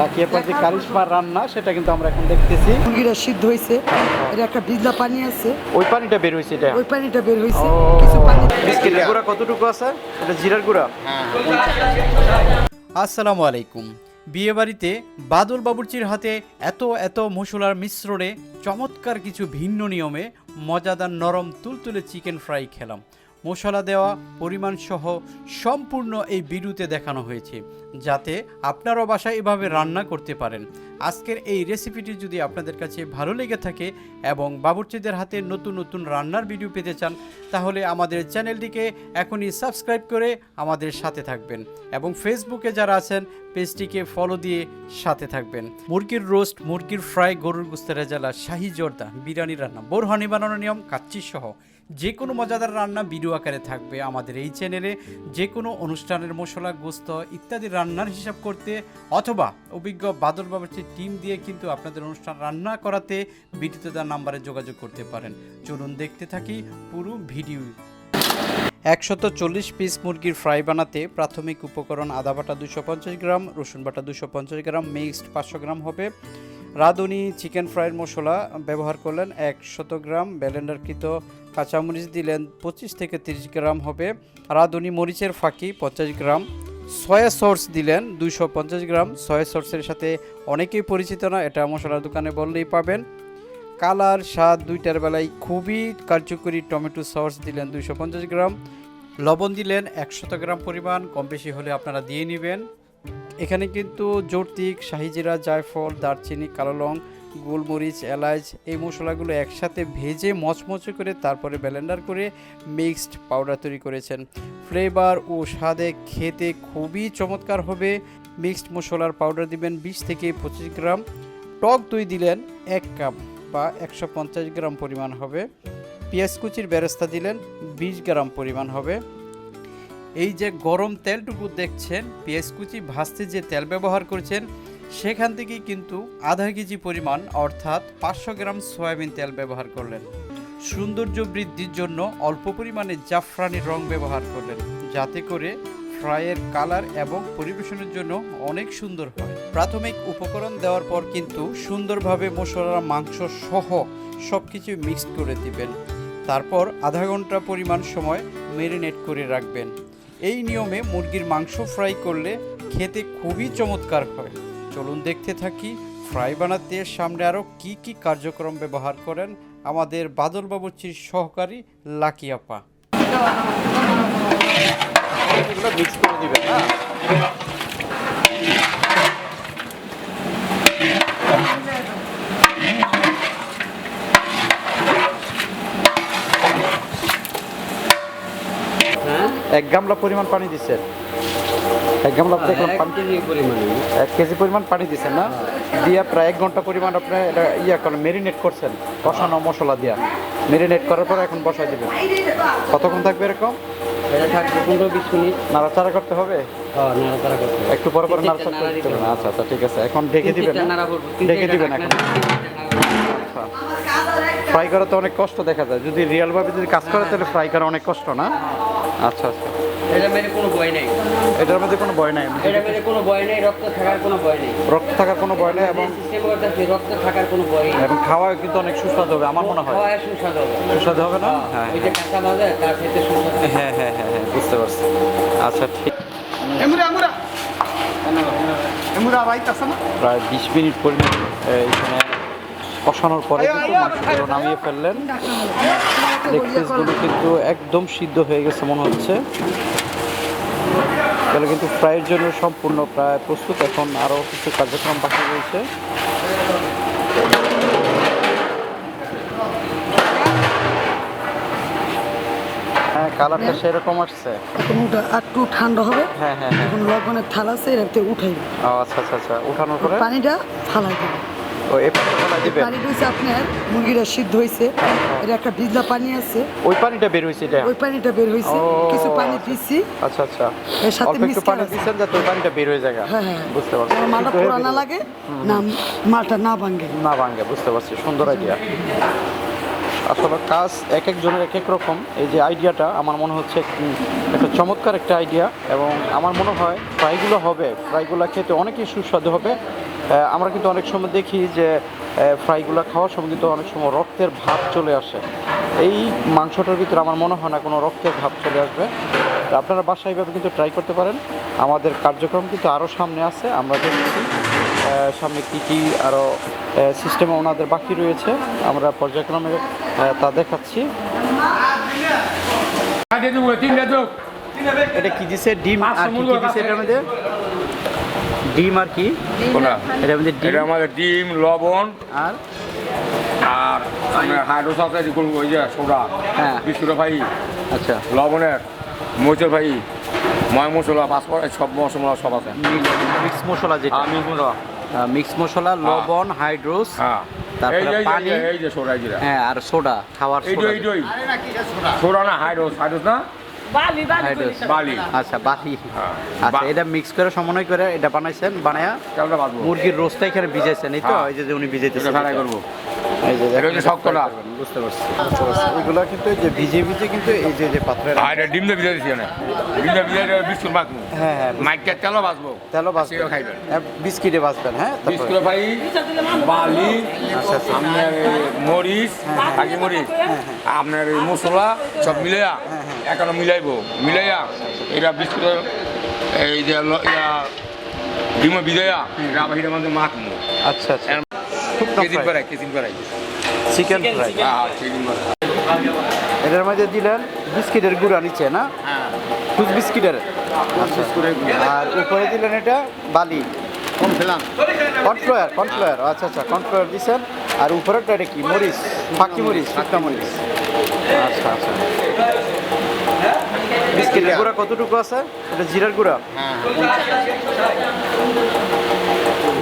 লাকিয়া পাতি কারিশমার রান্না সেটা কিন্তু আমরা এখন দেখতেছি। মুরগিটা সিদ্ধ হয়েছে এটা একটা ভিজলা পানি আছে। ওই পানিটা বের হয়েছে এটা? ওই পানিটা বের হয়েছে কিছু পানি বিস্কিটের গুঁড়া কতটুকু আছে? এটা জিরার গুঁড়া? আসসালামু আলাইকুম। বিয়েবাড়িতে বাদল বাবুর্চির হাতে এত এত মশলার মিশ্রণে চমৎকার কিছু ভিন্ন নিয়মে মজাদার নরম তুলতুলে চিকেন ফ্রাই খেলাম। মশলা দেওয়া, পরিমাণসহ সম্পূর্ণ এই ভিডিওতে দেখানো হয়েছে, যাতে আপনারও বাসায় এভাবে রান্না করতে পারেন। আজকের এই রেসিপিটি যদি আপনাদের কাছে ভালো লেগে থাকে এবং বাবুর্চিদের হাতে নতুন নতুন রান্নার ভিডিও পেতে চান, তাহলে আমাদের চ্যানেলটিকে এখনই সাবস্ক্রাইব করে আমাদের সাথে থাকবেন এবং ফেসবুকে যারা আছেন, পেজটিকে ফলো দিয়ে সাথে থাকবেন। মুরগির রোস্ট মুরগির ফ্রাই গরুর গুস্তের রেজালা, শাহি জর্দা, বিরিয়ানি রান্না, বোরহানি বানানোর নিয়ম, কাচ্চি সহ যে কোনো মজাদার রান্না ভিডিও আকারে থাকবে আমাদের এই চ্যানেলে যে কোনো অনুষ্ঠানের মশলা, গোস্ত ইত্যাদি রান্নার হিসাব করতে অথবা অভিজ্ঞ বাদল বাবুর্চির টিম দিয়ে কিন্তু আপনাদের অনুষ্ঠান রান্না করাতে ভিডিওতে তার নাম্বারে যোগাযোগ করতে পারেন। চলুন দেখতে থাকি পুরো ভিডিও। একশত চল্লিশ পিস মুরগির ফ্রাই বানাতে প্রাথমিক উপকরণ আদা বাটা দুশো পঞ্চাশ গ্রাম, রসুন বাটা দুশো পঞ্চাশ গ্রাম, মিক্সড পাঁচশো গ্রাম হবে। রাঁধুনি চিকেন ফ্রাইয়ের মশলা ব্যবহার করলেন একশত গ্রাম ব্যালেন্ডারকৃত কাঁচামরিচ দিলেন পঁচিশ থেকে তিরিশ গ্রাম হবে। রাঁধুনি মরিচের ফাঁকি পঞ্চাশ গ্রাম সয়া সস দিলেন পঞ্চাশ গ্রাম সয়া সসের সাথে অনেকেই পরিচিত না, এটা মশলার দোকানে বললেই পাবেন। কালার, স্বাদ দুইটার বেলায় খুবই কার্যকরী টমেটো সস দিলেন পঞ্চাশ গ্রাম। লবণ দিলেন একশত গ্রাম পরিমাণ, কম বেশি হলে আপনারা দিয়ে নেবেন। এখানে কিন্তু জর্তিক শাহিজিরা জায়ফল, দারচিনি, কালো লং গোলমরিচ, এলাচ এই মশলাগুলো একসাথে ভেজে মচমচে করে তারপরে ব্লেন্ডার করে মিক্সড পাউডার তৈরি করেছেন। ফ্লেভার ও স্বাদে খেতে খুবই চমৎকার হবে। মিক্সড মশলার পাউডার দিবেন বিশ থেকে পঁচিশ গ্রাম। টক দই দিলেন এক কাপ বা একশো পঞ্চাশ গ্রাম পরিমাণ হবে। পেঁয়াজ কুচির বেরেস্তা দিলেন বিশ গ্রাম পরিমাণ হবে। এই যে গরম তেলটুকু দেখছেন, পেঁয়াজ কুচি ভাজতে যে তেল ব্যবহার করছেন সেখান থেকেই কিন্তু আধা কেজি পরিমাণ, অর্থাৎ পাঁচশো গ্রাম সয়াবিন তেল ব্যবহার করলেন। সৌন্দর্য বৃদ্ধির জন্য অল্প পরিমাণে জাফরানি রং ব্যবহার করলেন, যাতে করে ফ্রাইয়ের কালার এবং পরিবেশনের জন্য অনেক সুন্দর হয়। প্রাথমিক উপকরণ দেওয়ার পর কিন্তু সুন্দরভাবে মশলা, মাংস সহ সব কিছু মিক্সড করে দিবেন। তারপর আধা ঘণ্টা পরিমাণ সময় মেরিনেট করে রাখবেন। এই নিয়মে মুরগির মাংস ফ্রাই করলে খেতে খুবই চমৎকার হয়। চলুন দেখতে থাকি। ফ্রাই বানাতে সামনে আরও কি কি কার্যক্রম ব্যবহার করেন আমাদের বাদল বাবুর্চির সহকারী লাকি আপা। মিক্স করে দিবেন হ্যাঁ? এক গামলা পরিমাণ পানি দিচ্ছেন। এক গামলা দেখলাম পানি এক কেজি পরিমাণ পানি দিচ্ছেন না? দিয়ে প্রায় এক ঘণ্টা পরিমাণ আপনি এটা ইয়া করেন মেরিনেট করছেন কষানো মশলা দিয়া। মেরিনেট করার পর এখন বসাই দিবেন। কতক্ষণ থাকবে এরকম? এটা থাকবে পনেরো বিশ মিনিট। নাড়াচাড়া করতে হবে? হ্যাঁ নাড়াচাড়া করতে হবে। একটু পরে পরে তিন-চারটা নাড়াচাড়া করতে হবে। আচ্ছা আচ্ছা ঠিক আছে। এখন ঢেকে দিবেন। ঢেকে দিবেন এখন। ফ্রাই করা তো অনেক কষ্ট দেখা যায়। যদি রিয়েল ভাবে যদি কাজ করে তাহলে ফ্রাই করা অনেক কষ্ট না? আচ্ছা আচ্ছা। এটা মেরে কোনো ভয় নেই এটার মধ্যে কোনো ভয় নাই এটা মেরে কোনো ভয় নেই রক্ত থাকার কোনো ভয় নেই রক্ত থাকার কোনো ভয় নেই এবং সিস্টেম করতেছে রক্ত থাকার কোনো ভয় নেই এবং খাওয়া কিন্তু অনেক সুস্বাদু হবে আমার মনে হয় সুস্বাদু হবে সুস্বাদু হবে না হ্যাঁ, হ্যাঁ ওই যে কাঁচা বাজে তার সাথে সুস্বাদু হ্যাঁ হ্যাঁ হ্যাঁ হ্যাঁ বুঝতে পারছি আচ্ছা ঠিক প্রায় বিশ মিনিট পরিমাণ এখানে কষানোর পরে কিন্তু নামিয়ে ফেললেন লেগ পিসগুলো কিন্তু একদম সিদ্ধ হয়ে গেছে মনে হচ্ছে তাহলে কিন্তু ফ্রাইয়ের জন্য সম্পূর্ণ প্রায় প্রস্তুত। এখন আরও কিছু কার্যক্রম বাকি রয়েছে। হ্যাঁ কালারটা সেরকম আসছে। এখন ওটা একটু ঠান্ডা হবে। হ্যাঁ হ্যাঁ হ্যাঁ। এখন লবণের থালা আছে এটাতে উঠাই। ও আচ্ছা আচ্ছা আচ্ছা উঠানোর পরে? পানিটা ফালাই দেবে। ও এই পানিটা ফেলাই দিবেন? পানি হয়েছে আপনার মুরগিটা সিদ্ধ হয়েছে। এটা একটা ভিজলা পানি আছে। ওই পানিটা বের হয়েছে এটা? ওই পানিটা বের হয়েছে। ও, কিছু পানি। দিচ্ছি আচ্ছা আচ্ছা। এর সাথে মিক্স পানি। দিচ্ছেন যাতে ওই পানিটা বের হয়ে যায়। হ্যাঁ হ্যাঁ। বুঝতে পারছি। মালটা পোড়া না লাগে না মালটা না ভাঙে। না ভাঙ্গে বুঝতে পারছি। সুন্দর আইডিয়া আসলে কাজ এক একজনের এক এক রকম। এই যে আইডিয়াটা আমার মনে হচ্ছে একটা চমৎকার একটা আইডিয়া এবং আমার মনে হয় ফ্রাইগুলো হবে। ফ্রাইগুলো খেতে অনেকই সুস্বাদু হবে। আমরা কিন্তু অনেক সময় দেখি যে ফ্রাইগুলো খাওয়ার সময় কিন্তু অনেক সময় রক্তের ভাব চলে আসে। এই মাংসটার ভিতরে আমার মনে হয় না কোনো রক্তের ভাব চলে আসবে। আপনারা বাসায় এইভাবে কিন্তু ট্রাই করতে পারেন। আমাদের কার্যক্রম কিন্তু আরও সামনে আছে। আমরা দেখছি সামনে কী কী আরও সিস্টেম ওনাদের বাকি রয়েছে। আমরা পর্যায়ক্রমে তা দেখাচ্ছি। এটা কি দিছে? ডিম আর কি কি দিছে এটার মধ্যে? ডিম আর কি? কোনটা? এটার মধ্যে ডিম। এটা আমাদের ডিম লবণ আর? আর হাইড্রোস আছে যেগুলো ওই যে সোডা হ্যাঁ। বিস্কুটের ভাই আচ্ছা। লবণের মরিচের ভাই ময় মশলা পাঁচফোড়ন সব মশলা সব আছে। মিক্স মশলা যেটা। আমি কোনো মিক্স মশলা লবণ হাইড্রোস হ্যাঁ। তারপরে পানি। এই যে সোডা হ্যাঁ আর সোডা খাওয়ার সোডা সোডা না হাইড্রোস হাইড্রোস না? বালি আচ্ছা বালি। হ্যাঁ। আচ্ছা এটা মিক্স করে সমন্বয় করে এটা বানাইছেন বানায়া মুরগির রোস্টটা এখানে ভিজাইছেন এই তো? হ্যাঁ। এই যে উনি ভিজাইতেছেন এটা ফ্রাই করব। এই যে এটা হচ্ছে শক্ত না। বুঝতে পারছি। এগুলো কিন্তু যে ভিজে ভিজে কিন্তু এই যে যে পাত্রে আর এটা ডিম দিয়ে ভিজে দিচ্ছি না ডিম দিয়ে ভিজে দিয়ে বিস্কুট হ্যাঁ হ্যাঁ তেলও তেলও খাইবেন। হ্যাঁ, বিস্কিটে হ্যাঁ? ভাই বালি আচ্ছা আচ্ছা। মরিচ আপনার মশলা সব মিলাইয়া এখনও মিলাইবো। মিলাইয়া এটা বিস্কুটের এই যে ল- ইয়া ডিম ভিজাইয়া এটা হিটার মধ্যে মাখবো। আচ্ছা আচ্ছা। কেজিন পেরাই কেজিন পেরাই চিকেন ফ্রাই হ্যাঁ কেজিন এটার মধ্যে দিলেন বিস্কিটের গুঁড়া নিচে না? টুথ বিস্কিটের আচ্ছা আর উপরে দিলেন এটা বালি। কর্নফ্লাওয়ার কর্নফ্লাওয়ার আচ্ছা আচ্ছা কর্নফ্লাওয়ার দিছেন। আর উপরেরটা এটা কি? মরিচ ফাঁকি মরিচ শুকনা মরিচ। আচ্ছা আচ্ছা। বিস্কিটের গুঁড়া কতটুকু আছে? এটা জিরার গুঁড়া?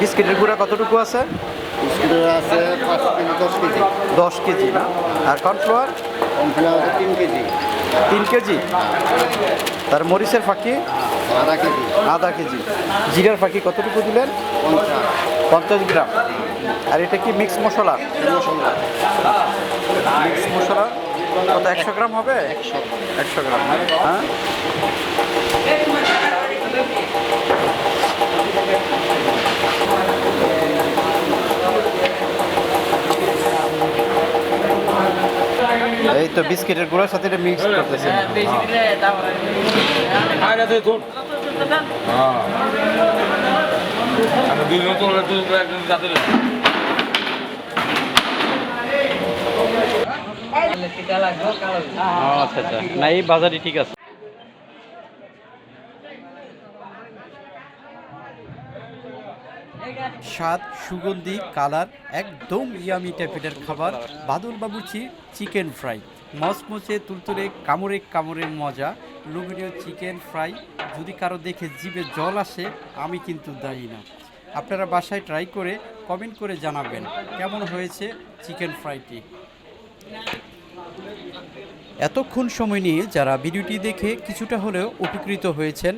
বিস্কিটের গুঁড়া কতটুকু আছে? আছে কেজি দশ কেজি। না? আর কর্নফ্লাওয়ার? আছে তিন কেজি। তিন কেজি? তার মরিচের ফাঁকি? আধা কেজি। আধা কেজি। জিরার ফাঁকি কতটুকু দিলেন? পঞ্চাশ। পঞ্চাশ গ্রাম। আর এটা কি মিক্স মশলা? মশলা। মিক্স মশলা? কত একশো গ্রাম হবে? একশো গ্রাম হ্যাঁ? এই তো বিস্কিটের গুঁড়োর সাথে এটা মিক্স করতেছে হ্যাঁ আমি দুই নতুন দুই একজন যাতে টিকা লাগবে কালো ঠিক আছে স্বাদ, সুগন্ধি, কালার, একদম ইয়ামি টাইপের খাবার। বাদল বাবুচি চিকেন ফ্রাই। মচমচে, তুলতুলে, কামড়ে কামড়ে মজা। লুবিনীয় চিকেন ফ্রাই। যদি কারও দেখে জিভে জল আসে, আমি কিন্তু দায়ী না। আপনারা বাসায় ট্রাই করে কমেন্ট করে জানাবেন, কেমন হয়েছে চিকেন ফ্রাইটি? এতক্ষণ সময় নিয়ে যারা ভিডিওটি দেখে কিছুটা হলেও উপকৃত হয়েছেন,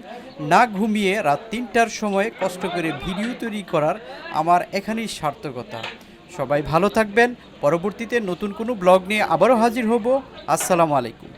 না ঘুমিয়ে রাত তিনটার সময় কষ্ট করে ভিডিও তৈরি করার আমার এখানেই সার্থকতা। সবাই ভালো থাকবেন, পরবর্তীতে নতুন কোনো ব্লগ নিয়ে আবারও হাজির হব। আসসালামু আলাইকুম।